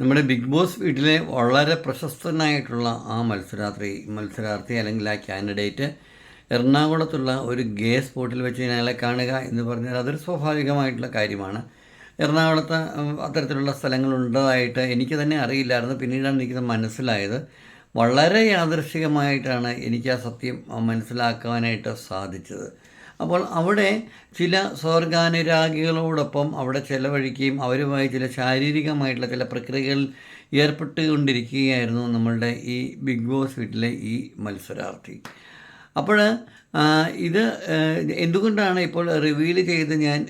നമ്മുടെ big boss വീട്ടിലെ വളരെ പ്രശസ്തനായിട്ടുള്ള ആ മത്സരാർത്ഥി മത്സരാർത്ഥി അല്ലെങ്കിൽ ആ കാൻഡിഡേറ്റ് എറണാകുളത്തുള്ള ഒരു ഗേ സ്പോട്ടിൽ വെച്ച് അയാളെ കാണുക എന്ന് പറഞ്ഞാൽ അതൊരു സ്വാഭാവികമായിട്ടുള്ള കാര്യമാണ്. എറണാകുളത്ത് അത്തരത്തിലുള്ള സ്ഥലങ്ങളുണ്ടതായിട്ട് എനിക്ക് തന്നെ അറിയില്ലായിരുന്നു. പിന്നീടാണ് എനിക്കത് മനസ്സിലായത്. വളരെ യാദൃശികമായിട്ടാണ് എനിക്ക് ആ സത്യം മനസ്സിലാക്കാനായിട്ട് സാധിച്ചത്. അപ്പോൾ അവിടെ ചില സ്വർഗാനുരാഗികളോടൊപ്പം അവിടെ ചിലവഴിക്കുകയും അവരുമായി ചില ശാരീരികമായിട്ടുള്ള ചില പ്രക്രിയകളിൽ ഏർപ്പെട്ടുകൊണ്ടിരിക്കുകയായിരുന്നു നമ്മളുടെ ഈ ബിഗ് ബോസ് വീട്ടിലെ ഈ മത്സരാർത്ഥി. അപ്പോൾ ഇത് എന്തുകൊണ്ടാണ് ഇപ്പോൾ റിവീൽ ചെയ്ത് ഞാൻ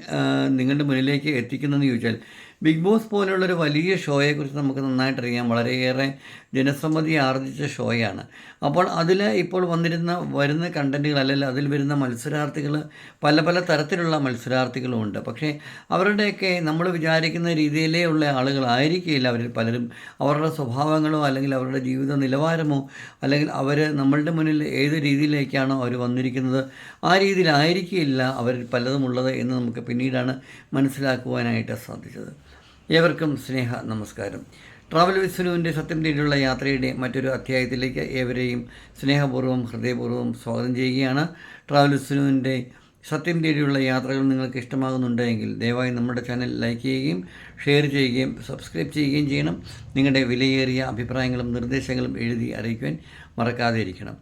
നിങ്ങളുടെ മുന്നിലേക്ക് എത്തിക്കുന്നതെന്ന് ചോദിച്ചാൽ ബിഗ് ബോസ് പോലുള്ളൊരു വലിയ ഷോയെക്കുറിച്ച് നമുക്ക് നന്നായിട്ടറിയാം. വളരെയേറെ ജനസമ്മതി ആർജിച്ച ഷോയാണ്. അപ്പോൾ അതിൽ ഇപ്പോൾ വന്നിരുന്ന വരുന്ന കണ്ടന്റുകൾ അല്ലെങ്കിൽ അതിൽ വരുന്ന മത്സരാർത്ഥികൾ പല പല തരത്തിലുള്ള മത്സരാർത്ഥികളുമുണ്ട് പക്ഷേ അവരുടെയൊക്കെ നമ്മൾ വിചാരിക്കുന്ന രീതിയിലേ ഉള്ള ആളുകളായിരിക്കില്ല അവരിൽ പലരും. അവരുടെ സ്വഭാവങ്ങളോ അല്ലെങ്കിൽ അവരുടെ ജീവിത നിലവാരമോ അല്ലെങ്കിൽ അവർ നമ്മളുടെ മുന്നിൽ ഏത് രീതിയിലേക്കാണോ അവർ വന്നിരിക്കുന്നത് ആ രീതിയിലായിരിക്കില്ല അവരിൽ പലതും ഉള്ളത് എന്ന് നമുക്ക് പിന്നീടാണ് മനസ്സിലാക്കുവാനായിട്ട് സാധിച്ചത്. ഏവർക്കും സ്നേഹ നമസ്കാരം. ട്രാവൽ വിസ്നുവിന്റെ സത്യം തേടിയുള്ള യാത്രയുടെ മറ്റൊരു അധ്യായത്തിലേക്ക് ഏവരെയും സ്നേഹപൂർവം ഹൃദയപൂർവം സ്വാഗതം ചെയ്യുകയാണ്. ട്രാവൽ വിസ്നുവിന്റെ സത്യം തേടിയുള്ള യാത്രകൾ നിങ്ങൾക്ക് ഇഷ്ടമാകുന്നുണ്ടെങ്കിൽ ദയവായി നമ്മുടെ ചാനൽ ലൈക്ക് ചെയ്യുകയും ഷെയർ ചെയ്യുകയും സബ്സ്ക്രൈബ് ചെയ്യുകയും ചെയ്യണം. നിങ്ങളുടെ വിലയേറിയ അഭിപ്രായങ്ങളും നിർദ്ദേശങ്ങളും എഴുതി അറിയിക്കുവാൻ മറക്കാതെ ഇരിക്കണം.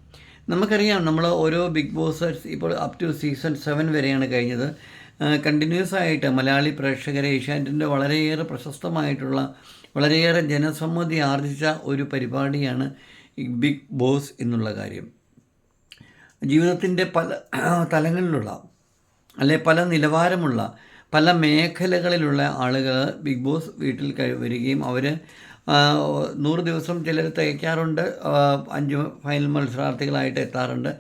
നമുക്കറിയാം നമ്മൾ ഓരോ ബിഗ് ബോസേഴ്സ് ഇപ്പോൾ അപ് ടു സീസൺ സെവൻ വരെയാണ് കഴിഞ്ഞത്. കണ്ടിന്യൂസ് ആയിട്ട് മലയാളി പ്രേക്ഷകരെ ഏഷ്യാനെറ്റിന്റെ വളരെയേറെ പ്രശസ്തമായിട്ടുള്ള വളരെയേറെ ജനസമ്മതി ആർജിച്ച ഒരു പരിപാടിയാണ് ബിഗ് ബോസ് എന്നുള്ള കാര്യം. ജീവിതത്തിന്റെ പല തലങ്ങളിലുള്ള അല്ലെ പല നിലവാരമുള്ള പല മേഖലകളിലുള്ള ആളുകൾ ബിഗ് ബോസ് വീട്ടിൽ വരികയും അവർ നൂറ് ദിവസം ചിലർ തയ്ക്കാറുണ്ട് അഞ്ച് ഫൈനൽ മത്സരാർത്ഥികളായിട്ട് എത്താറുണ്ട്.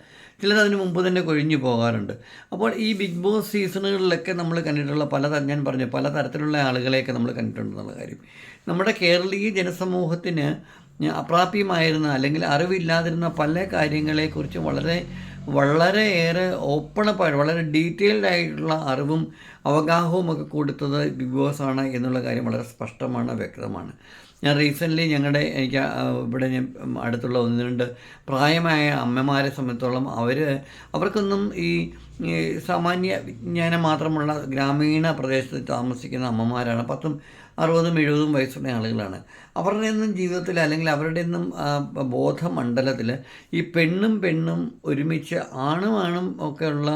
ചിലർ അതിന് മുമ്പ് തന്നെ കൊഴിഞ്ഞു പോകാറുണ്ട്. അപ്പോൾ ഈ ബിഗ് ബോസ് സീസണുകളിലൊക്കെ നമ്മൾ കണ്ടിട്ടുള്ള പല ഞാൻ പറഞ്ഞു പല തരത്തിലുള്ള ആളുകളെയൊക്കെ നമ്മൾ കണ്ടിട്ടുണ്ടെന്നുള്ള കാര്യം. നമ്മുടെ കേരളീയ ജനസമൂഹത്തിന് അപ്രാപ്യമായിരുന്ന അല്ലെങ്കിൽ അറിവില്ലാതിരുന്ന പല കാര്യങ്ങളെക്കുറിച്ച് വളരെ വളരെയേറെ ഓപ്പണപ്പായിട്ട് വളരെ ഡീറ്റെയിൽഡ് ആയിട്ടുള്ള അറിവും അവഗാഹവും ഒക്കെ കൊടുത്തത് ബിഗ് ബോസ് ആണ് എന്നുള്ള കാര്യം വളരെ സ്പഷ്ടമാണ് വ്യക്തമാണ്. ഞാൻ റീസെന്റ്ലി ഞങ്ങളുടെ എനിക്ക് ഇവിടെ ഞാൻ അടുത്തുള്ള ഒന്ന് രണ്ട് പ്രായമായ അമ്മമാരെ സംബന്ധിച്ചോളം അവർ അവർക്കൊന്നും ഈ സാമാന്യ വിജ്ഞാനം മാത്രമുള്ള ഗ്രാമീണ പ്രദേശത്ത് താമസിക്കുന്ന അമ്മമാരാണ്. പത്തും അറുപതും എഴുപതും വയസ്സുള്ള ആളുകളാണ്. അവരുടെ ഒന്നും ജീവിതത്തിൽ അല്ലെങ്കിൽ അവരുടെ ഒന്നും ബോധമണ്ഡലത്തിൽ ഈ പെണ്ണും പെണ്ണും ഒരുമിച്ച് ആണും ആണും ഒക്കെ ഉള്ള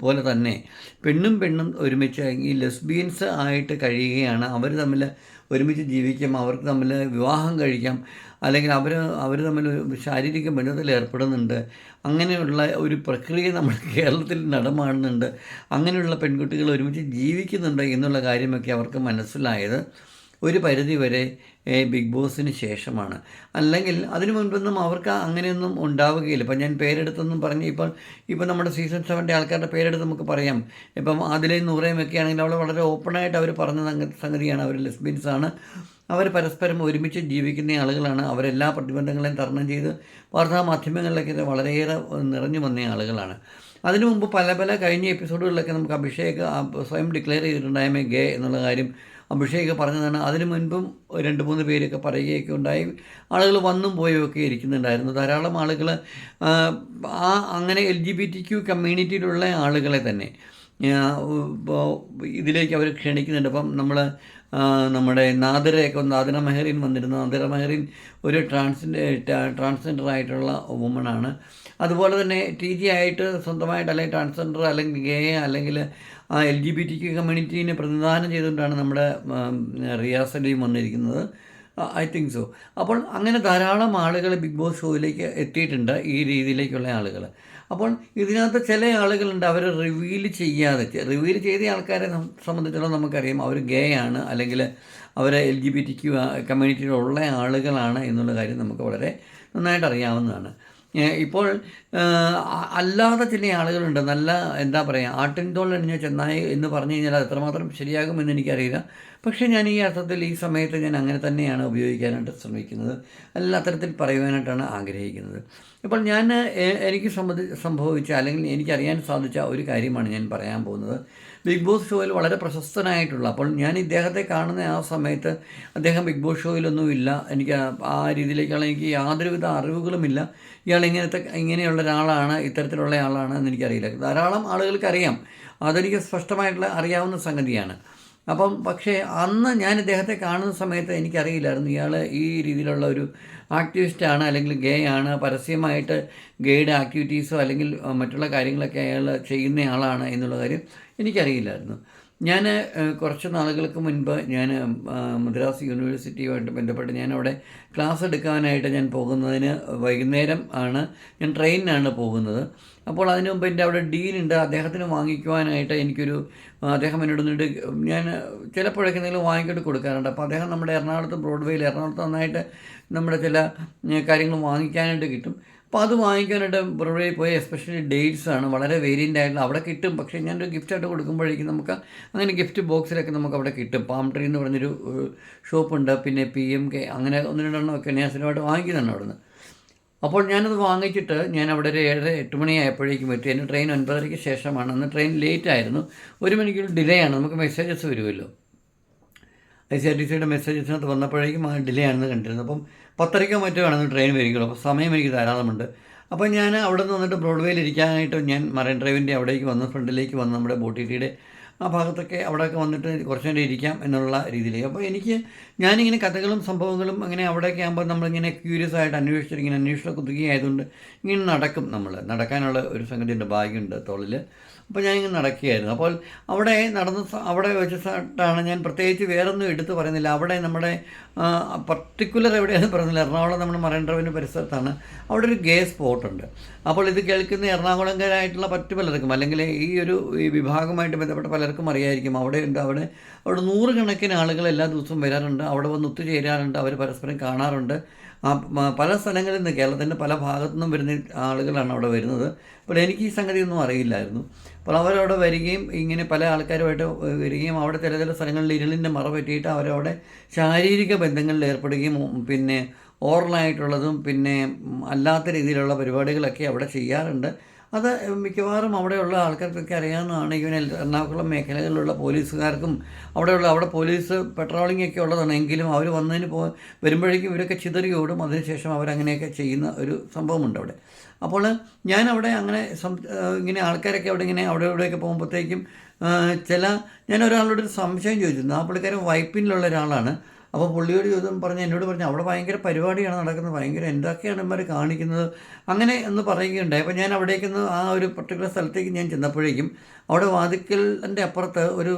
പോലെ തന്നെ പെണ്ണും പെണ്ണും ഒരുമിച്ച് ഈ ലെസ്ബിയൻസ് ആയിട്ട് കഴിയുകയാണ്. അവർ തമ്മിൽ ഒരുമിച്ച് ജീവിക്കാം അവർക്ക് തമ്മിൽ വിവാഹം കഴിക്കാം അല്ലെങ്കിൽ അവർ അവർ തമ്മിൽ ശാരീരിക ബന്ധത്തിൽ ഏർപ്പെടുന്നുണ്ട്. അങ്ങനെയുള്ള ഒരു പ്രക്രിയ നമ്മൾ കേരളത്തിൽ നടമാടുന്നുണ്ട്. അങ്ങനെയുള്ള പെൺകുട്ടികൾ ഒരുമിച്ച് ജീവിക്കുന്നുണ്ട് എന്നുള്ള കാര്യമൊക്കെ അവർക്ക് മനസ്സിലായത്. ഒരു പരിധിവരെ ബിഗ് ബോസിന് ശേഷമാണ്. അല്ലെങ്കിൽ അതിനു മുൻപൊന്നും അവർക്ക് അങ്ങനെയൊന്നും ഉണ്ടാവുകയില്ല. ഇപ്പം ഞാൻ പേരെടുത്തൊന്നും പറഞ്ഞ് ഇപ്പോൾ ഇപ്പോൾ നമ്മുടെ സീസൺ സെവന്റെ ആൾക്കാരുടെ പേരെടുത്ത് നമുക്ക് പറയാം. ഇപ്പം അതിലെ നൂറേയും ഒക്കെ ആണെങ്കിൽ അവൾ വളരെ ഓപ്പണായിട്ട് അവർ പറഞ്ഞ സംഗ- സംഗതിയാണ്. അവർ ലെസ്ബിയൻസ് ആണ്. അവർ പരസ്പരം ഒരുമിച്ച് ജീവിക്കുന്ന ആളുകളാണ്. അവരെല്ലാ പ്രതിബന്ധങ്ങളെയും തരണം ചെയ്ത് വാർത്താ മാധ്യമങ്ങളിലൊക്കെ ഇത് വളരെയേറെ നിറഞ്ഞു വന്ന ആളുകളാണ്. അതിനു മുമ്പ് പല പല കഴിഞ്ഞ എപ്പിസോഡുകളിലൊക്കെ നമുക്ക് അഭിഷേക് സ്വയം ഡിക്ലെയർ ചെയ്തിട്ടുണ്ടായമേ ഗേ എന്നുള്ള കാര്യം അഭിഷേക് പറഞ്ഞതാണ്. അതിനു മുൻപും രണ്ട് മൂന്ന് പേരൊക്കെ പറയുകയൊക്കെ ഉണ്ടായി. ആളുകൾ വന്നും പോയൊക്കെ ഇരിക്കുന്നുണ്ടായിരുന്നു. ധാരാളം ആളുകൾ ആ അങ്ങനെ L G B T Q കമ്മ്യൂണിറ്റിയിലുള്ള ആളുകളെ തന്നെ ഇതിലേക്ക് അവർ ക്ഷണിക്കുന്നുണ്ട്. അപ്പം നമ്മൾ നമ്മുടെ നാദരയൊക്കെ നാദിര മെഹറിൻ വന്നിരുന്നു. നാദിര മെഹറിൻ ഒരു ട്രാൻസ് ട്രാൻസ്ജെൻഡർ ആയിട്ടുള്ള വുമണാണ്. അതുപോലെ തന്നെ ടി ജി ആയിട്ട് സ്വന്തമായിട്ട് അല്ലെങ്കിൽ ട്രാൻസ്ജെൻഡർ അല്ലെങ്കിൽ ഗേ അല്ലെങ്കിൽ L G B T Q കമ്മ്യൂണിറ്റീനെ പ്രതിനിധാനം ചെയ്തുകൊണ്ടാണ് നമ്മുടെ റിയാസിന്റെയും വന്നിരിക്കുന്നത്. I think so. അപ്പോൾ അങ്ങനെ ധാരാളം ആളുകൾ ബിഗ് ബോസ് ഷോയിലേക്ക് എത്തിയിട്ടുണ്ട് ഈ രീതിയിലേക്കുള്ള ആളുകൾ അപ്പോൾ ഇതിനകത്ത് ചില ആളുകളുണ്ട് അവർ റിവീൽ ചെയ്യാതെ. റിവീൽ ചെയ്ത ആൾക്കാരെ സംബന്ധിച്ചിടത്തോളം നമുക്കറിയാം അവർ ഗേ ആണ് അല്ലെങ്കിൽ അവർ എൽ ജി ബി ടി കമ്മ്യൂണിറ്റിയിലുള്ള ആളുകളാണ് എന്നുള്ള കാര്യം നമുക്ക് വളരെ നന്നായിട്ട് അറിയാവുന്നതാണ്. ഇപ്പോൾ അല്ലാതെ ചില ആളുകളുണ്ട്. നല്ല എന്താ പറയുക ആട്ടിൻതോൾ അണിഞ്ഞ ചെന്നായി എന്ന് പറഞ്ഞു കഴിഞ്ഞാൽ അത് എത്രമാത്രം ശരിയാകുമെന്ന് എനിക്കറിയില്ല. പക്ഷേ ഞാൻ ഈ അർത്ഥത്തിൽ ഈ സമയത്ത് ഞാൻ അങ്ങനെ തന്നെയാണ് ഉപയോഗിക്കാനായിട്ട് ശ്രമിക്കുന്നത്. എല്ലാ അത്തരത്തിൽ പറയുവാനായിട്ടാണ് ആഗ്രഹിക്കുന്നത്. ഇപ്പോൾ ഞാൻ എനിക്ക് സംബന്ധി സംഭവിച്ച അല്ലെങ്കിൽ എനിക്കറിയാൻ സാധിച്ച ഒരു കാര്യമാണ് ഞാൻ പറയാൻ പോകുന്നത്. ബിഗ് ബോസ് ഷോയിൽ വളരെ പ്രശസ്തനായിട്ടുള്ള അപ്പോൾ ഞാൻ ഇദ്ദേഹത്തെ കാണുന്ന ആ സമയത്ത് അദ്ദേഹം ബിഗ് ബോസ് ഷോയിലൊന്നുമില്ല. എനിക്ക് ആ- രീതിയിലേക്കാണ് എനിക്ക് യാതൊരുവിധ അറിവുകളുമില്ല. ഇയാൾ ഇങ്ങനത്തെ ഇങ്ങനെയുള്ള ഒരാളാണ് ഇത്തരത്തിലുള്ള ആളാണ് എന്ന് എനിക്കറിയില്ല. ധാരാളം ആളുകൾക്ക് അറിയാം അതെനിക്ക് സ്പഷ്ടമായിട്ടുള്ള അറിയാവുന്ന സംഗതിയാണ്. അപ്പം പക്ഷേ അന്ന് ഞാൻ ഇദ്ദേഹത്തെ കാണുന്ന സമയത്ത് എനിക്കറിയില്ലായിരുന്നു. ഇയാൾ ഈ രീതിയിലുള്ള ഒരു ആക്ടിവിസ്റ്റാണ് അല്ലെങ്കിൽ ഗേ ആണ് പരസ്യമായിട്ട് ഗേയുടെ ആക്ടിവിറ്റീസോ അല്ലെങ്കിൽ മറ്റുള്ള കാര്യങ്ങളൊക്കെ അയാൾ ചെയ്യുന്നയാളാണ് എന്നുള്ള കാര്യം എനിക്കറിയില്ലായിരുന്നു. ഞാൻ കുറച്ച് നാളുകൾക്ക് മുൻപ് ഞാൻ മദ്രാസ് യൂണിവേഴ്സിറ്റിയുമായിട്ട് ബന്ധപ്പെട്ട് ഞാൻ അവിടെ ക്ലാസ് എടുക്കാനായിട്ട് ഞാൻ പോകുന്നതിന് വൈകുന്നേരം ആണ് ഞാൻ ട്രെയിനിനാണ് പോകുന്നത്. അപ്പോൾ അതിനു മുമ്പ് എന്റെ അവിടെ ഡീനുണ്ട് അദ്ദേഹത്തിന് വാങ്ങിക്കുവാനായിട്ട് എനിക്കൊരു അദ്ദേഹം എന്നോട് നിന്നിട്ട് ഞാൻ ചിലപ്പോഴൊക്കെ എന്തെങ്കിലും വാങ്ങിക്കൊണ്ട് കൊടുക്കാറുണ്ട്. അപ്പോൾ അദ്ദേഹം നമ്മുടെ എറണാകുളത്ത് ബ്രോഡ്വേയിൽ എറണാകുളത്ത് നന്നായിട്ട് നമ്മുടെ ചില കാര്യങ്ങൾ വാങ്ങിക്കാനായിട്ട് കിട്ടും. അപ്പോൾ അത് വാങ്ങിക്കാനായിട്ട് ബ്രോഡ്വേയിൽ പോയി എസ്പെഷ്യലി ഡേറ്റ്സ് ആണ്. വളരെ വേരിയന്റ് ആയിട്ടുള്ള അവിടെ കിട്ടും. പക്ഷേ ഞാനൊരു ഗിഫ്റ്റായിട്ട് കൊടുക്കുമ്പോഴേക്കും നമുക്ക് അങ്ങനെ ഗിഫ്റ്റ് ബോക്സിലൊക്കെ നമുക്ക് അവിടെ കിട്ടും. പാം ട്രീ എന്ന് പറഞ്ഞൊരു ഷോപ്പുണ്ട് പിന്നെ പി എം കെ അങ്ങനെ ഒന്ന് രണ്ടെണ്ണമൊക്കെ ഞാൻ സ്ഥിരമായിട്ട് വാങ്ങിക്കുന്നുണ്ട് അവിടുന്ന്. അപ്പോൾ ഞാനത് വാങ്ങിച്ചിട്ട് ഞാൻ അവിടെ ഒരു ഏഴര എട്ട് മണിയായപ്പോഴേക്കും എത്തി. എന്റെ ട്രെയിൻ ഒൻപതരയ്ക്ക് ശേഷമാണ്. അന്ന് ട്രെയിൻ ലേറ്റ് ആയിരുന്നു. ഒരു മണിക്കൂർ ഡിലേ ആണ്. നമുക്ക് മെസ്സേജസ് വരുമല്ലോ. ഐ സി ആർ ടി സിയുടെ മെസ്സേജസിനകത്ത് വന്നപ്പോഴേക്കും ആ ഡിലേ ആണെന്ന് കണ്ടിരുന്നു. അപ്പം പത്തരയ്ക്കോ മറ്റോ ആണെന്ന് ട്രെയിൻ വരികയുള്ളൂ. അപ്പോൾ സമയം എനിക്ക് ധാരാളമുണ്ട്. അപ്പോൾ ഞാൻ അവിടെ നിന്ന് വന്നിട്ട് ബ്രോഡ്വേയിൽ ഇരിക്കാനായിട്ട് ഞാൻ മറൈൻ ഡ്രൈവിന്റെ അവിടേക്ക് വന്ന് ഫ്രണ്ടിലേക്ക് വന്ന് നമ്മുടെ ബോട്ടിയുടെ ആ ഭാഗത്തൊക്കെ അവിടെയൊക്കെ വന്നിട്ട് കുറച്ച് നേരം ഇരിക്കാം എന്നുള്ള രീതിയിലേക്ക്. അപ്പോൾ എനിക്ക് ഞാനിങ്ങനെ കഥകളും സംഭവങ്ങളും അങ്ങനെ അവിടെയൊക്കെ ആകുമ്പോൾ നമ്മളിങ്ങനെ ക്യൂരിയസ് ആയിട്ട് അന്വേഷിച്ചിട്ട് ഇങ്ങനെ അന്വേഷണ കുത്തുകയായതുകൊണ്ട് ഇങ്ങനെ നടക്കും നമ്മൾ നടക്കാനുള്ള ഒരു സംഗതിയുണ്ട് ഭാഗ്യമുണ്ട് തോളിൽ അപ്പോൾ ഞാനിങ്ങനെ നടക്കുകയായിരുന്നു. അപ്പോൾ അവിടെ നടന്ന അവിടെ വെച്ചിട്ടാണ് ഞാൻ പ്രത്യേകിച്ച് വേറൊന്നും എടുത്ത് പറയുന്നില്ല. അവിടെ നമ്മുടെ പർട്ടിക്കുലർ എവിടെയാണെന്ന് പറയുന്നില്ല. എറണാകുളം നമ്മുടെ മറൈൻ പരിസരത്താണ്. അവിടെ ഒരു ഗേ സ്പോട്ടുണ്ട് അപ്പോൾ ഇത് കേൾക്കുന്ന എറണാകുളംകാരായിട്ടുള്ള പറ്റു പലർക്കും അല്ലെങ്കിൽ ഈ ഒരു ഈ വിഭാഗമായിട്ട് ബന്ധപ്പെട്ട പലർക്കും അറിയായിരിക്കും. അവിടെ ഉണ്ട് അവിടെ അവിടെ നൂറുകണക്കിന് ആളുകൾ എല്ലാ ദിവസവും വരാറുണ്ട്. അവിടെ വന്ന് ഒത്തുചേരാറുണ്ട് അവർ പരസ്പരം കാണാറുണ്ട്. പല സ്ഥലങ്ങളിൽ നിന്ന് കേരളത്തിന്റെ പല ഭാഗത്തു നിന്നും വരുന്ന ആളുകളാണ് അവിടെ വരുന്നത്. അപ്പോൾ എനിക്ക് ഈ സംഗതിയൊന്നും അറിയില്ലായിരുന്നു. അപ്പോൾ അവരവിടെ വരികയും ഇങ്ങനെ പല ആൾക്കാരുമായിട്ട് വരികയും അവിടെ ചില ചില സ്ഥലങ്ങളിൽ ഇരുളിന്റെ മറ പറ്റിയിട്ട് അവരവിടെ ശാരീരിക ബന്ധങ്ങളിൽ ഏർപ്പെടുകയും പിന്നെ ഓറലായിട്ടുള്ളതും പിന്നെ അല്ലാത്ത രീതിയിലുള്ള പരിപാടികളൊക്കെ അവിടെ ചെയ്യാറുണ്ട്. അത് മിക്കവാറും അവിടെയുള്ള ആൾക്കാർക്കൊക്കെ അറിയാവുന്നതാണ്. ഈവൻ എറണാകുളം മേഖലകളിലുള്ള പോലീസുകാർക്കും അവിടെയുള്ള അവിടെ പോലീസ് പെട്രോളിംഗ് ഒക്കെ ഉള്ളതാണ്. എങ്കിലും അവർ വന്നതിന് പോ വരുമ്പോഴേക്കും ഇവരൊക്കെ ചിതറി ഓടും. അതിനുശേഷം അവരങ്ങനെയൊക്കെ ചെയ്യുന്ന ഒരു സംഭവമുണ്ട് അവിടെ. അപ്പോൾ ഞാൻ അവിടെ അങ്ങനെ ഇങ്ങനെ ആൾക്കാരൊക്കെ അവിടെ ഇങ്ങനെ അവിടെ ഇവിടെയൊക്കെ പോകുമ്പോഴത്തേക്കും ചില ഞാൻ ഒരാളോട് ഒരു സംശയം ചോദിച്ചിരുന്നു. ആ പുള്ളിക്കാരൻ വൈപ്പിനിലുള്ള ഒരാളാണ്. അപ്പോൾ പുള്ളിയോട് ചോദ്യം പറഞ്ഞ് എന്നോട് പറഞ്ഞു അവിടെ ഭയങ്കര പരിപാടിയാണ് നടക്കുന്നത് ഭയങ്കര എന്തൊക്കെയാണ് ഇവന്മാർ കാണിക്കുന്നത്? അങ്ങനെ എന്ന് പറയുകയുണ്ടായി. അപ്പോൾ ഞാൻ അവിടേക്കൊന്ന് ആ ഒരു പർട്ടിക്കുലർ സ്ഥലത്തേക്ക് ഞാൻ ചെന്നപ്പോഴേക്കും അവിടെ വാതിക്കലിന്റെ അപ്പുറത്ത് ഒരു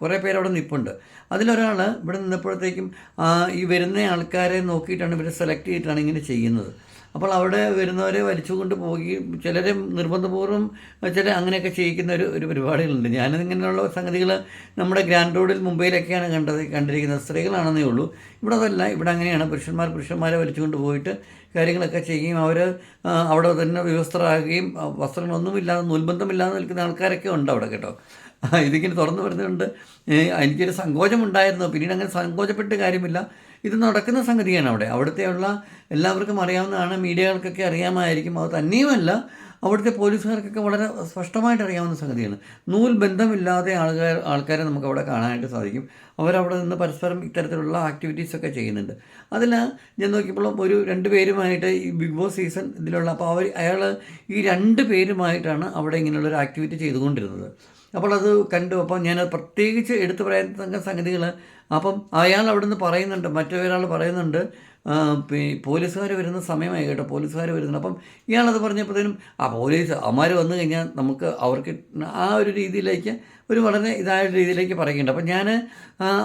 കുറേ പേര് അവിടെ നിൽപ്പുണ്ട് അതിലൊരാൾ ഇവിടെ നിന്നപ്പോഴത്തേക്കും ഈ വരുന്ന ആൾക്കാരെ നോക്കിയിട്ടാണ് ഇവർ സെലക്ട് ചെയ്തിട്ടാണ് ഇങ്ങനെ ചെയ്യുന്നത്. അപ്പോൾ അവിടെ വരുന്നവരെ വലിച്ചുകൊണ്ട് പോവുകയും ചിലരെ നിർബന്ധപൂർവം ചില അങ്ങനെയൊക്കെ ചെയ്യിക്കുന്ന ഒരു ഒരു പരിപാടികളുണ്ട്. ഞാനിങ്ങനെയുള്ള സംഗതികൾ നമ്മുടെ ഗ്രാൻഡ് റോഡിൽ മുംബൈയിലൊക്കെയാണ് കണ്ടത് കണ്ടിരിക്കുന്നത്. സ്ത്രീകളാണെന്നേ ഉള്ളൂ. ഇവിടെ അതല്ല. ഇവിടെ അങ്ങനെയാണ്. പുരുഷന്മാർ പുരുഷന്മാരെ വലിച്ചുകൊണ്ട് പോയിട്ട് കാര്യങ്ങളൊക്കെ ചെയ്യുകയും അവർ അവിടെ തന്നെ വിവസ്ത്രരാകുകയും വസ്ത്രങ്ങളൊന്നുമില്ലാതെ നൂൽബന്ധമില്ലാതെ നിൽക്കുന്ന ആൾക്കാരൊക്കെ ഉണ്ട് അവിടെ കേട്ടോ. ഇതിങ്ങനെ തുറന്നു വരുന്നുണ്ട്. എനിക്കൊരു സങ്കോചമുണ്ടായിരുന്നു. പിന്നീട് അങ്ങനെ സങ്കോചപ്പെട്ട് കാര്യമില്ല. ഇത് നടക്കുന്ന സംഗതിയാണ് അവിടെ. അവിടുത്തെയുള്ള എല്ലാവർക്കും അറിയാവുന്നതാണ് മീഡിയകൾക്കൊക്കെ അറിയാമായിരിക്കും. അത് തന്നെയുമല്ല അവിടുത്തെ പോലീസുകാർക്കൊക്കെ വളരെ സ്പഷ്ടമായിട്ട് അറിയാവുന്ന സംഗതിയാണ്. നൂൽ ബന്ധമില്ലാതെ ആൾക്കാർ ആൾക്കാരെ നമുക്ക് അവിടെ കാണാനായിട്ട് സാധിക്കും. അവരവിടെ നിന്ന് പരസ്പരം ഇത്തരത്തിലുള്ള ആക്ടിവിറ്റീസൊക്കെ ചെയ്യുന്നുണ്ട്. അതിൽ ഞാൻ നോക്കിയപ്പോൾ ഒരു രണ്ട് പേരുമായിട്ട് ഈ ബിഗ് ബോസ് സീസൺ ഇതിലുള്ള അപ്പോൾ അവർ അയാൾ ഈ രണ്ട് പേരുമായിട്ടാണ് അവിടെ ഇങ്ങനെയുള്ളൊരു ആക്ടിവിറ്റി ചെയ്തുകൊണ്ടിരുന്നത്. അപ്പോൾ അത് കണ്ടു. അപ്പോൾ ഞാൻ പ്രത്യേകിച്ച് എടുത്തു പറയാൻ സംഗതികൾ അപ്പം അയാൾ അവിടെ നിന്ന് പറയുന്നുണ്ട് മറ്റൊരാൾ പറയുന്നുണ്ട് പോലീസുകാർ വരുന്ന സമയമായി കേട്ടോ പോലീസുകാർ വരുന്നുണ്ട്. അപ്പം ഇയാളത് പറഞ്ഞപ്പോഴത്തേനും ആ പോലീസ് അമാർ വന്നു കഴിഞ്ഞാൽ നമുക്ക് അവർക്ക് ആ ഒരു രീതിയിലേക്ക് ഒരു വളരെ ഇതായ രീതിയിലേക്ക് പറയുന്നുണ്ട്. അപ്പം ഞാൻ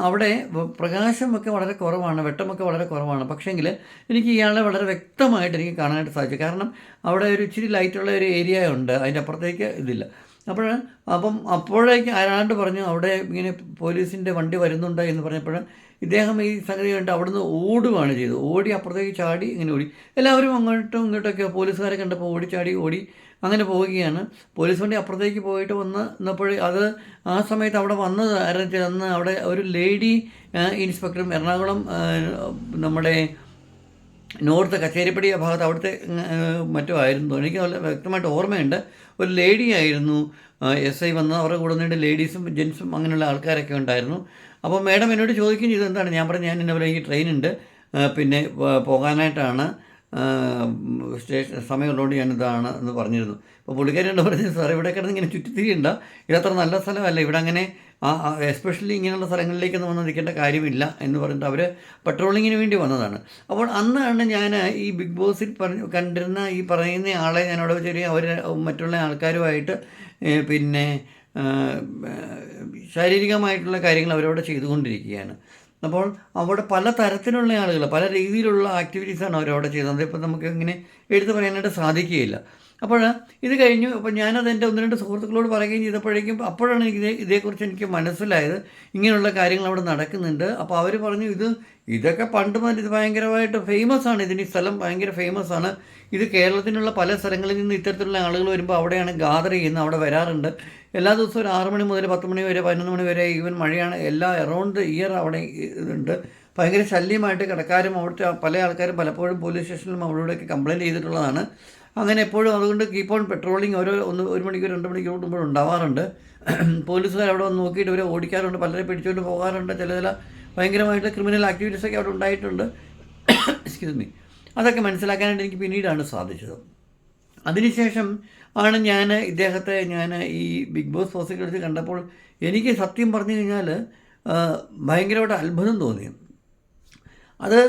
അവിടെ പ്രകാശമൊക്കെ വളരെ കുറവാണ് വെട്ടമൊക്കെ വളരെ കുറവാണ്. പക്ഷേങ്കിൽ എനിക്ക് ഇയാളെ വളരെ വ്യക്തമായിട്ട് എനിക്ക് കാണാനായിട്ട് സാധിച്ചു. കാരണം അവിടെ ഒരു ഇച്ചിരി ലൈറ്റുള്ള ഒരു ഏരിയ ഉണ്ട് അതിന്റെ അപ്പുറത്തേക്ക് ഇതില്ല. അപ്പോൾ അപ്പം അപ്പോഴേക്ക് ആരാണ്ട് പറഞ്ഞു അവിടെ ഇങ്ങനെ പോലീസിന്റെ വണ്ടി വരുന്നുണ്ട് എന്ന് പറഞ്ഞപ്പോൾ ഇദ്ദേഹം ഈ സംഗതി കണ്ട് അവിടുന്ന് ഓടുകയാണ് ചെയ്തത്. ഓടി അപ്പുറത്തേക്ക് ചാടി ഇങ്ങനെ ഓടി. എല്ലാവരും അങ്ങോട്ടും ഇങ്ങോട്ടൊക്കെ പോലീസുകാരെ കണ്ടപ്പോൾ ഓടി ചാടി ഓടി അങ്ങനെ പോവുകയാണ്. പോലീസ് വണ്ടി അപ്പുറത്തേക്ക് പോയിട്ട് വന്ന് നിന്നപ്പോൾ അത് ആ സമയത്ത് അവിടെ വന്നത് ആരെന്ന് അവിടെ ഒരു ലേഡി ഇൻസ്പെക്ടറും എറണാകുളം നമ്മുടെ നോർത്ത് കച്ചേരിപ്പടി ആ ഭാഗത്ത് അവിടുത്തെ മറ്റോ ആയിരുന്നു. എനിക്ക് നല്ല വ്യക്തമായിട്ട് ഓർമ്മയുണ്ട്. ഒരു ലേഡി ആയിരുന്നു എസ് ഐ വന്ന് അവരുടെ കൂടെ നിന്നിട്ട് ലേഡീസും ജെൻസും അങ്ങനെയുള്ള ആൾക്കാരൊക്കെ ഉണ്ടായിരുന്നു. അപ്പോൾ മാഡം എന്നോട് ചോദിക്കുകയും ചെയ്തു എന്താണ്? ഞാൻ പറഞ്ഞു ഞാൻ ഇന്നപോലെ എനിക്ക് ട്രെയിൻ ഉണ്ട് പിന്നെ പോകാനായിട്ടാണ്. സ്റ്റേഷൻ സമയമുള്ളതുകൊണ്ട് ഞാനിതാണ് എന്ന് പറഞ്ഞിരുന്നു. അപ്പോൾ പുള്ളിക്കാരി എന്നോട് പറഞ്ഞു സാർ ഇവിടെ കിടന്ന് ഇങ്ങനെ ചുറ്റിത്തിരിയുണ്ട? ഇതത്ര നല്ല സ്ഥലമല്ല. ഇവിടെ അങ്ങനെ എസ്പെഷ്യലി ഇങ്ങനെയുള്ള സ്ഥലങ്ങളിലേക്കൊന്നും വന്ന് നിൽക്കേണ്ട കാര്യമില്ല എന്ന് പറഞ്ഞിട്ട് അവർ പട്രോളിങ്ങിന് വേണ്ടി വന്നതാണ്. അപ്പോൾ അന്നാണ് ഞാൻ ഈ ബിഗ് ബോസിൽ പറഞ്ഞു കണ്ടിരുന്ന ഈ പറയുന്ന ആളെ ഞാൻ അവിടെ വെച്ച് അവർ മറ്റുള്ള ആൾക്കാരുമായിട്ട് പിന്നെ ശാരീരികമായിട്ടുള്ള കാര്യങ്ങൾ അവരവിടെ ചെയ്തുകൊണ്ടിരിക്കുകയാണ്. അപ്പോൾ അവിടെ പല തരത്തിലുള്ള ആളുകൾ പല രീതിയിലുള്ള ആക്ടിവിറ്റീസാണ് അവരവിടെ ചെയ്യുന്നത് ഇപ്പം നമുക്ക് ഇങ്ങനെ എടുത്തു പറയാനായിട്ട് സാധിക്കുകയില്ല. അപ്പോൾ ഇത് കഴിഞ്ഞു. അപ്പോൾ ഞാനത് എന്റെ ഒന്ന് രണ്ട് സുഹൃത്തുക്കളോട് പറയുകയും ചെയ്തപ്പോഴേക്കും അപ്പോഴാണ് എനിക്ക് ഇതേ ഇതേക്കുറിച്ച് എനിക്ക് മനസ്സിലായത്. ഇങ്ങനെയുള്ള കാര്യങ്ങൾ അവിടെ നടക്കുന്നുണ്ട്. അപ്പോൾ അവർ പറഞ്ഞു ഇത് ഇതൊക്കെ പണ്ട് മുതൽ ഇത് ഭയങ്കരമായിട്ട് ഫേമസ് ആണ്. ഇതിന് സ്ഥലം ഭയങ്കര ഫേമസ് ആണ്. ഇത് കേരളത്തിനുള്ള പല സ്ഥലങ്ങളിൽ നിന്ന് ഇത്തരത്തിലുള്ള ആളുകൾ വരുമ്പോൾ അവിടെയാണ് ഗാദർ ചെയ്യുന്നത് അവിടെ വരാറുണ്ട്. എല്ലാ ദിവസവും ഒരു ആറ് മണി മുതൽ പത്ത് മണി വരെ പതിനൊന്ന് മണി വരെ ഈവൻ മഴയാണ് എല്ലാ എറൗണ്ട് ഇയർ അവിടെ ഇതുണ്ട്. ഭയങ്കര ശല്യമായിട്ട് കിടക്കാരും അവിടുത്തെ പല ആൾക്കാരും പലപ്പോഴും പോലീസ് സ്റ്റേഷനിലും അവിടെയൊക്കെ കംപ്ലയിന്റ് ചെയ്തിട്ടുള്ളതാണ്. അങ്ങനെ എപ്പോഴും അതുകൊണ്ട് കീപ്പ് ഓൺ പെട്രോളിങ് ഓരോ ഒന്ന് ഒരു മണിക്കൂർ രണ്ട് മണിക്കൂർ കൂടുമ്പോൾ ഉണ്ടാവാറുണ്ട്. പോലീസുകാർ അവിടെ വന്ന് നോക്കിയിട്ട് ഇവരെ ഓടിക്കാറുണ്ട് പലരെ പിടിച്ചുകൊണ്ട് പോകാറുണ്ട് ചില ചില ഭയങ്കരമായിട്ട് ക്രിമിനൽ ആക്ടിവിറ്റീസൊക്കെ അവിടെ ഉണ്ടായിട്ടുണ്ട്. എക്സ്ക്യൂസ് മീ അതൊക്കെ മനസ്സിലാക്കാനായിട്ട് എനിക്ക് പിന്നീടാണ് സാധിച്ചത്. അതിനുശേഷം ആണ് ഞാൻ ഇദ്ദേഹത്തെ ഞാൻ ഈ ബിഗ് ബോസ് ഹൗസിൽ വെച്ച് കണ്ടപ്പോൾ എനിക്ക് സത്യം പറഞ്ഞു കഴിഞ്ഞാൽ ഭയങ്കരമായിട്ട് അത്ഭുതം തോന്നി. അത്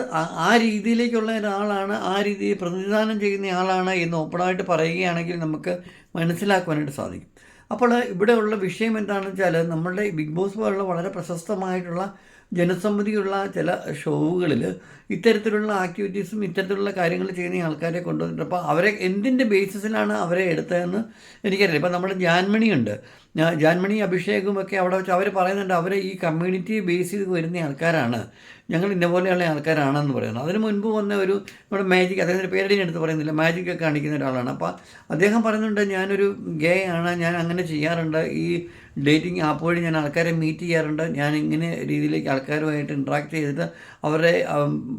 ആ രീതിയിലേക്കുള്ള ഒരാളാണ് ആ രീതിയിൽ പ്രതിനിധാനം ചെയ്യുന്ന ആളാണ് എന്ന് ഓപ്പണായിട്ട് പറയുകയാണെങ്കിൽ നമുക്ക് മനസ്സിലാക്കുവാനായിട്ട് സാധിക്കും. അപ്പോൾ ഇവിടെയുള്ള വിഷയം എന്താണെന്ന് വെച്ചാൽ നമ്മളുടെ ബിഗ് ബോസ് പോലുള്ള വളരെ പ്രശസ്തമായിട്ടുള്ള ജനസമ്മതിയുള്ള ചില ഷോവുകളിൽ ഇത്തരത്തിലുള്ള ആക്ടിവിറ്റീസും ഇത്തരത്തിലുള്ള കാര്യങ്ങൾ ചെയ്യുന്ന ആൾക്കാരെ കൊണ്ടുവന്നിട്ട് അപ്പോൾ അവരെ എന്തിന്റെ ബേസിസിലാണ് അവരെ എടുത്തതെന്ന് എനിക്കറിയില്ല. ഇപ്പം നമ്മുടെ ജാൻമണി ഉണ്ട് ജാൻമണി അഭിഷേകും ഒക്കെ അവിടെ വെച്ച് അവർ പറയുന്നുണ്ട് അവർ ഈ കമ്മ്യൂണിറ്റി ബേസ് ചെയ്ത് വരുന്ന ആൾക്കാരാണ്. ഞങ്ങൾ ഇന്ന പോലെയുള്ള ആൾക്കാരാണെന്ന് പറയുന്നത് അതിന് മുൻപ് വന്ന ഒരു നമ്മുടെ മാജിക് അദ്ദേഹത്തിന്റെ പേരടിനെ എടുത്ത് പറയുന്നില്ല മാജിക് ഒക്കെ കാണിക്കുന്ന ഒരാളാണ്. അപ്പോൾ അദ്ദേഹം പറയുന്നുണ്ട് ഞാനൊരു ഗേ ആണ് ഞാൻ അങ്ങനെ ചെയ്യാറുണ്ട്. ഈ ഡേറ്റിംഗ് ആപ്പ് വഴി ഞാൻ ആൾക്കാരെ മീറ്റ് ചെയ്യാറുണ്ട്. ഞാൻ ഇങ്ങനെ രീതിയിലേക്ക് ആൾക്കാരുമായിട്ട് ഇൻട്രാക്ട് ചെയ്തിട്ട് അവരെ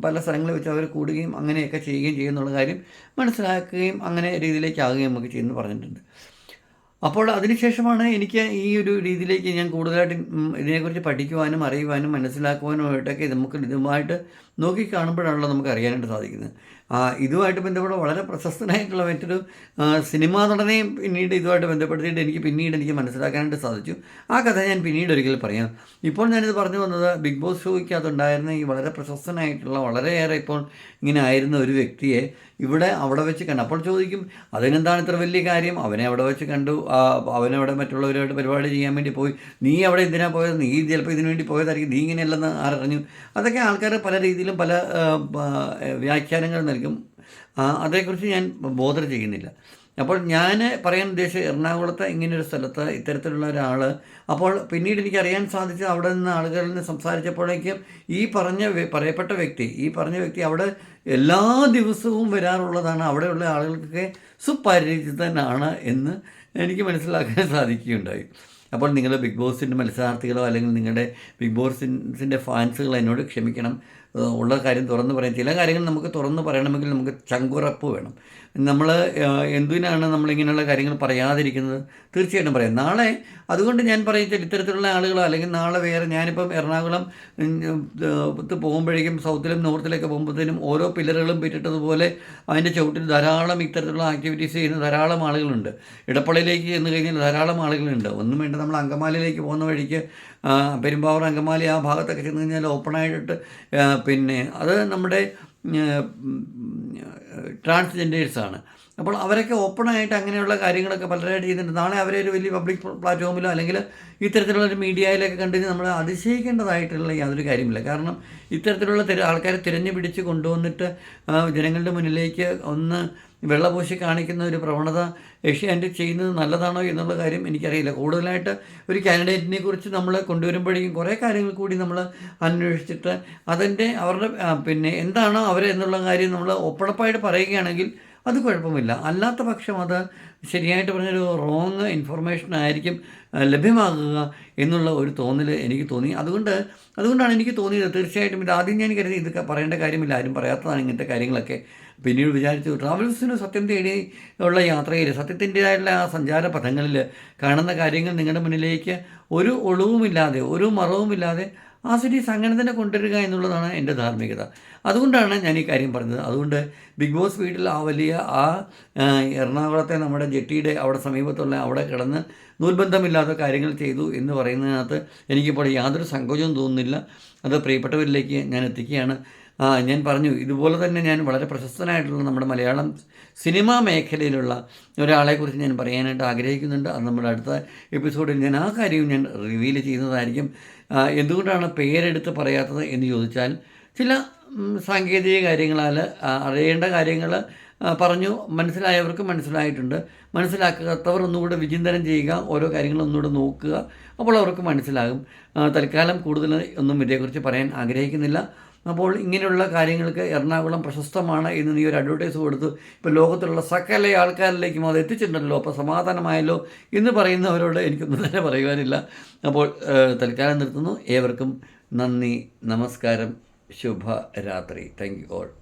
പല സ്ഥലങ്ങളിൽ വെച്ച് അവർ കൂടുകയും അങ്ങനെയൊക്കെ ചെയ്യുകയും ചെയ്യുന്നുള്ള കാര്യം മനസ്സിലാക്കുകയും അങ്ങനെ രീതിയിലേക്ക് ആകുകയും നമുക്ക് ചെയ്യുന്നു പറഞ്ഞിട്ടുണ്ട്. അപ്പോൾ അതിനുശേഷമാണ് എനിക്ക് ഈ ഒരു രീതിയിലേക്ക് ഞാൻ കൂടുതലായിട്ട് ഇതിനെക്കുറിച്ച് പഠിക്കുവാനും അറിയുവാനും മനസ്സിലാക്കുവാനും മനസ്സിലാക്കുവാനുമായിട്ടൊക്കെ നമുക്ക് ഇതുമായിട്ട് നോക്കി കാണുമ്പോഴാണല്ലോ നമുക്ക് അറിയാനായിട്ട് സാധിക്കുന്നത്. ഇതുമായിട്ട് ബന്ധപ്പെട്ട വളരെ പ്രശസ്തനായിട്ടുള്ള മറ്റൊരു സിനിമാ നടനെയും പിന്നീട് ഇതുമായിട്ട് ബന്ധപ്പെടുത്തിയിട്ട് എനിക്ക് പിന്നീട് എനിക്ക് മനസ്സിലാക്കാനായിട്ട് സാധിച്ചു. ആ കഥ ഞാൻ പിന്നീട് ഒരിക്കൽ പറയാം. ഇപ്പോൾ ഞാനിത് പറഞ്ഞു വന്നത് ബിഗ് ബോസ് ഷോയ്ക്കകത്തുണ്ടായിരുന്ന ഈ വളരെ പ്രശസ്തനായിട്ടുള്ള വളരെയേറെ ഇപ്പോൾ ഇങ്ങനെ ആയിരുന്ന ഒരു വ്യക്തിയെ ഇവിടെ അവിടെ വെച്ച് കണ്ടു. അപ്പോൾ ചോദിക്കും അതിനെന്താണ് ഇത്ര വലിയ കാര്യം? അവനെ അവിടെ വെച്ച് കണ്ടു. അവനവിടെ മറ്റുള്ളവരുമായിട്ട് പരിപാടി ചെയ്യാൻ വേണ്ടി പോയി. നീ അവിടെ എന്തിനാ പോയത്? നീ ചിലപ്പോൾ ഇതിനു വേണ്ടി പോയതായിരിക്കും. നീ ഇങ്ങനെയല്ലെന്ന് ആരറിഞ്ഞു? അതൊക്കെ ആൾക്കാർ പല രീതിയിലും പല വ്യാഖ്യാനങ്ങൾ നൽകും. അതേക്കുറിച്ച് ഞാൻ ബോധർ ചെയ്യുന്നില്ല. അപ്പോൾ ഞാൻ പറയാൻ ഉദ്ദേശിച്ച എറണാകുളത്ത് ഇങ്ങനൊരു സ്ഥലത്ത് ഇത്തരത്തിലുള്ള ഒരാൾ അപ്പോൾ പിന്നീട് എനിക്ക് അറിയാൻ സാധിച്ചത് അവിടെ നിന്ന് ആളുകളിൽ നിന്ന് സംസാരിച്ചപ്പോഴേക്കും ഈ പറഞ്ഞ പറയപ്പെട്ട വ്യക്തി ഈ പറഞ്ഞ വ്യക്തി അവിടെ എല്ലാ ദിവസവും വരാറുള്ളതാണ്. അവിടെയുള്ള ആളുകൾക്കൊക്കെ സുപരിചിതനാണ് എന്ന് എനിക്ക് മനസ്സിലാക്കാൻ സാധിക്കുകയുണ്ടായി. അപ്പോൾ നിങ്ങൾ ബിഗ് ബോസിന്റെ മത്സരാർത്ഥികളോ അല്ലെങ്കിൽ നിങ്ങളുടെ ബിഗ് ബോസിന്റെ ഫാൻസുകളോ എന്നോട് ക്ഷമിക്കണം. ഉള്ള കാര്യം തുറന്ന് പറയാം ചില കാര്യങ്ങൾ നമുക്ക് തുറന്ന് പറയണമെങ്കിൽ നമുക്ക് ചങ്കുറപ്പ് വേണം. നമ്മൾ എന്തിനാണ് നമ്മളിങ്ങനെയുള്ള കാര്യങ്ങൾ പറയാതിരിക്കുന്നത്? തീർച്ചയായിട്ടും പറയാം. നാളെ അതുകൊണ്ട് ഞാൻ പറയുന്നത് ഇത്തരത്തിലുള്ള ആളുകളോ അല്ലെങ്കിൽ നാളെ വേറെ ഞാനിപ്പം എറണാകുളം പോകുമ്പോഴേക്കും സൗത്തിലും നോർത്തിലൊക്കെ പോകുമ്പോഴത്തേനും ഓരോ പില്ലറുകളും പിറ്റിട്ടതുപോലെ അതിന്റെ ചുവട്ടിൽ ധാരാളം ഇത്തരത്തിലുള്ള ആക്ടിവിറ്റീസ് ചെയ്യുന്ന ധാരാളം ആളുകളുണ്ട്. ഇടപ്പള്ളിയിലേക്ക് ചെന്ന് കഴിഞ്ഞാൽ ധാരാളം ആളുകളുണ്ട്. ഒന്നും വേണ്ട നമ്മൾ അങ്കമാലിയിലേക്ക് പോകുന്ന വഴിക്ക് പെരുമ്പാവൂർ അങ്കമാലി ആ ഭാഗത്തൊക്കെ ചെന്ന് കഴിഞ്ഞാൽ ഓപ്പണായിട്ട് പിന്നെ അത് നമ്മുടെ ട്രാൻസ്ജെൻഡേഴ്സാണ് അപ്പോൾ അവരൊക്കെ ഓപ്പണായിട്ട് അങ്ങനെയുള്ള കാര്യങ്ങളൊക്കെ പലരായിട്ട് ചെയ്യുന്നുണ്ട്. നാളെ അവരെ ഒരു വലിയ പബ്ലിക് പ്ലാറ്റ്ഫോമിലോ അല്ലെങ്കിൽ ഇത്തരത്തിലുള്ള ഒരു മീഡിയയിലൊക്കെ കണ്ടു കഴിഞ്ഞാൽ നമ്മൾ അതിശയിക്കേണ്ടതായിട്ടുള്ള യാതൊരു കാര്യമില്ല. കാരണം ഇത്തരത്തിലുള്ള തിര ആൾക്കാരെ തിരഞ്ഞു പിടിച്ച് കൊണ്ടുവന്നിട്ട് ജനങ്ങളുടെ മുന്നിലേക്ക് ഒന്ന് വെള്ളപൂശി കാണിക്കുന്ന ഒരു പ്രവണത ഏഷ്യാനെറ്റ് ചെയ്യുന്നത് നല്ലതാണോ എന്നുള്ള കാര്യം എനിക്കറിയില്ല. കൂടുതലായിട്ട് ഒരു കാൻഡിഡേറ്റിനെ കുറിച്ച് നമ്മൾ കൊണ്ടുവരുമ്പോഴേക്കും കുറേ കാര്യങ്ങൾ കൂടി നമ്മൾ അന്വേഷിച്ചിട്ട് അതിന്റെ അവരുടെ പിന്നെ എന്താണോ അവർ എന്നുള്ള കാര്യം നമ്മൾ ഒപ്പണപ്പായിട്ട് പറയുകയാണെങ്കിൽ അത് കുഴപ്പമില്ല. അല്ലാത്ത പക്ഷം അത് ശരിയായിട്ട് പറഞ്ഞൊരു റോങ് ഇൻഫർമേഷൻ ആയിരിക്കും ലഭ്യമാകുക എന്നുള്ള ഒരു തോന്നൽ എനിക്ക് തോന്നി. അതുകൊണ്ട് അതുകൊണ്ടാണ് എനിക്ക് തോന്നിയത് തീർച്ചയായിട്ടും ഇത് ആദ്യം ഞാൻ കരുതി ഇത് പറയേണ്ട കാര്യമില്ല. ആരും പറയാത്തതാണ് ഇങ്ങനത്തെ കാര്യങ്ങളൊക്കെ. പിന്നീട് വിചാരിച്ചു ട്രാവൽസിന് സത്യം തേടി ഉള്ള യാത്രയിൽ സത്യത്തിന്റെതായിട്ടുള്ള ആ സഞ്ചാര പഥങ്ങളിൽ കാണുന്ന കാര്യങ്ങൾ നിങ്ങളുടെ മുന്നിലേക്ക് ഒരു ഒളിവുമില്ലാതെ ഒരു മറവുമില്ലാതെ ആ സിറ്റി അങ്ങനെ തന്നെ കൊണ്ടുവരിക എന്നുള്ളതാണ് എന്റെ ധാർമ്മികത. അതുകൊണ്ടാണ് ഞാൻ ഈ കാര്യം പറഞ്ഞത്. അതുകൊണ്ട് ബിഗ് ബോസ് വീട്ടിൽ ആ വലിയ ആ എറണാകുളത്തെ നമ്മുടെ ജെട്ടിയുടെ അവിടെ സമീപത്തുള്ള അവിടെ കിടന്ന് നൂൽബന്ധമില്ലാത്ത കാര്യങ്ങൾ ചെയ്തു എന്ന് പറയുന്നതിനകത്ത് എനിക്കിപ്പോൾ യാതൊരു സങ്കോചവും തോന്നുന്നില്ല. അത് പ്രിയപ്പെട്ടവരിലേക്ക് ഞാൻ എത്തിക്കുകയാണ്. ഞാൻ പറഞ്ഞു ഇതുപോലെ തന്നെ ഞാൻ വളരെ പ്രശസ്തനായിട്ടുള്ള നമ്മുടെ മലയാളം സിനിമാ മേഖലയിലുള്ള ഒരാളെക്കുറിച്ച് ഞാൻ പറയാനായിട്ട് ആഗ്രഹിക്കുന്നുണ്ട്. അത് നമ്മുടെ അടുത്ത എപ്പിസോഡിൽ ഞാൻ ആ കാര്യവും ഞാൻ റിവീൽ ചെയ്യുന്നതായിരിക്കും. എന്തുകൊണ്ടാണ് പേരെടുത്ത് പറയാത്തത് എന്ന് ചോദിച്ചാൽ ചില സാങ്കേതിക കാര്യങ്ങളാൽ അറിയേണ്ട കാര്യങ്ങൾ പറഞ്ഞു മനസ്സിലായവർക്ക് മനസ്സിലായിട്ടുണ്ട്. മനസ്സിലാക്കാത്തവർ ഒന്നുകൂടെ വിചിന്തനം ചെയ്യുക ഓരോ കാര്യങ്ങളും ഒന്നുകൂടെ നോക്കുക അപ്പോൾ അവർക്ക് മനസ്സിലാകും. തൽക്കാലം കൂടുതൽ ഒന്നും ഇതേക്കുറിച്ച് പറയാൻ ആഗ്രഹിക്കുന്നില്ല. അപ്പോൾ ഇങ്ങനെയുള്ള കാര്യങ്ങൾക്ക് എറണാകുളം പ്രശസ്തമാണ് എന്ന് നീ ഒരു അഡ്വർടൈസ് കൊടുത്ത് ഇപ്പോൾ ലോകത്തുള്ള സകല ആൾക്കാരിലേക്കും അത് എത്തിച്ചിട്ടുണ്ടല്ലോ. അപ്പോൾ സമാധാനമായല്ലോ എന്ന് പറയുന്നവരോട് എനിക്കൊന്നും തന്നെ പറയുവാനില്ല. അപ്പോൾ തൽക്കാലം നിർത്തുന്നു. ഏവർക്കും നന്ദി നമസ്കാരം ശുഭരാത്രി. Thank you all